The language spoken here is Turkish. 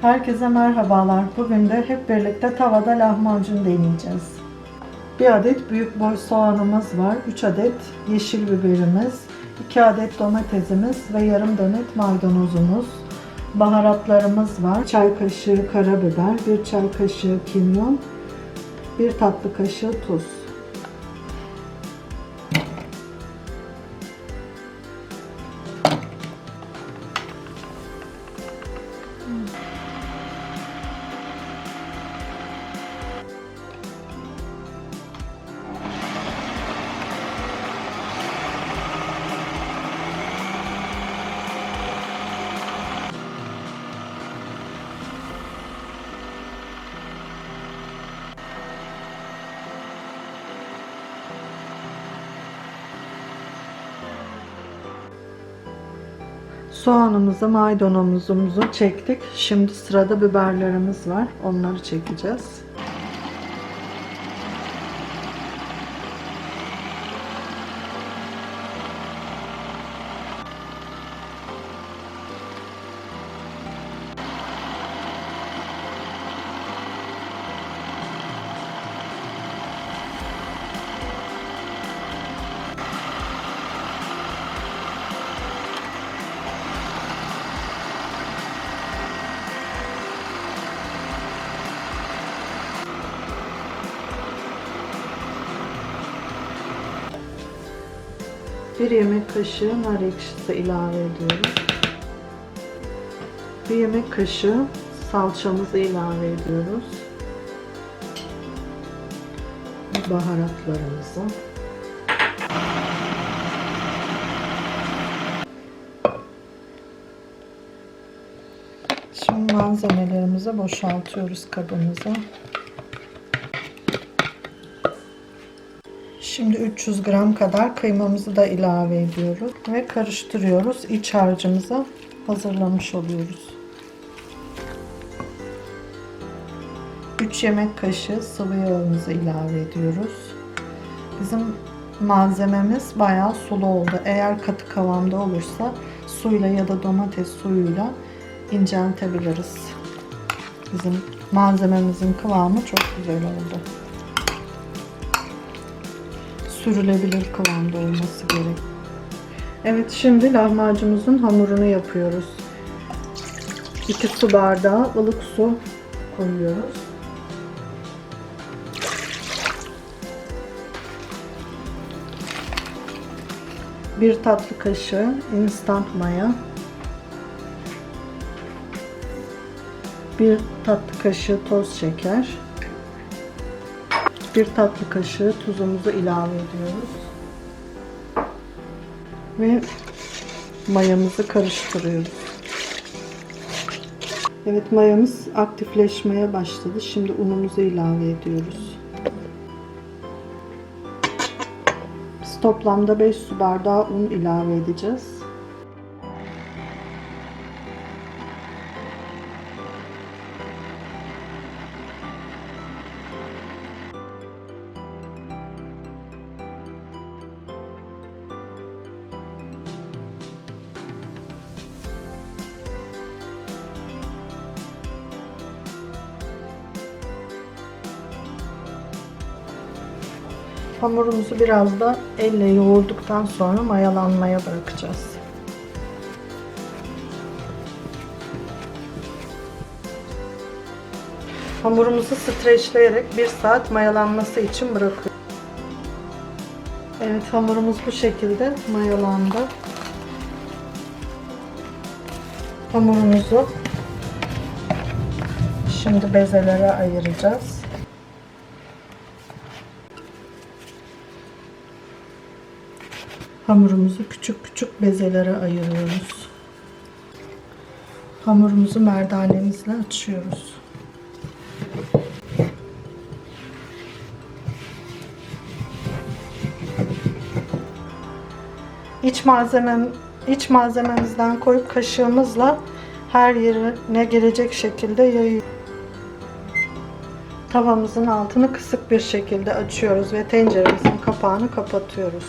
Herkese merhabalar. Bugün de hep birlikte tavada lahmacun deneyeceğiz. Bir adet büyük boy soğanımız var. 3 adet yeşil biberimiz, 2 adet domatesimiz ve yarım demet maydanozumuz. Baharatlarımız var. Çay kaşığı karabiber, 1 çay kaşığı kimyon, 1 tatlı kaşığı tuz. Soğanımızı, maydanozumuzu çektik. Şimdi sırada biberlerimiz var. Onları çekeceğiz. Bir yemek kaşığı nar ekşisi ilave ediyoruz. Bir yemek kaşığı salçamızı ilave ediyoruz. Baharatlarımızı. Şimdi malzemelerimizi boşaltıyoruz kabımıza. Şimdi 300 gram kadar kıymamızı da ilave ediyoruz ve karıştırıyoruz. İç harcımızı hazırlamış oluyoruz. 3 yemek kaşığı sıvı yağımızı ilave ediyoruz. Bizim malzememiz bayağı sulu oldu. Eğer katı kıvamda olursa suyla ya da domates suyuyla inceltebiliriz. Bizim malzememizin kıvamı çok güzel oldu sürülebilir kıvamda olması gerek. Evet şimdi lahmacunumuzun hamurunu yapıyoruz. 2 su bardağı ılık su koyuyoruz. Bir tatlı kaşığı instant maya. Bir tatlı kaşığı toz şeker. Bir tatlı kaşığı tuzumuzu ilave ediyoruz. Ve mayamızı karıştırıyoruz. Evet mayamız aktifleşmeye başladı. Şimdi unumuzu ilave ediyoruz. Biz toplamda 5 su bardağı un ilave edeceğiz. Hamurumuzu biraz da elle yoğurduktan sonra mayalanmaya bırakacağız. Hamurumuzu streçleyerek 1 saat mayalanması için bırakıyoruz. Evet hamurumuz bu şekilde mayalandı. Hamurumuzu şimdi bezelere ayıracağız. Hamurumuzu küçük küçük bezelere ayırıyoruz. Hamurumuzu merdanemizle açıyoruz. İç malzemem iç malzememizden koyup kaşığımızla her yerine gelecek şekilde yayıyoruz. Tavamızın altını kısık bir şekilde açıyoruz ve tenceremizin kapağını kapatıyoruz.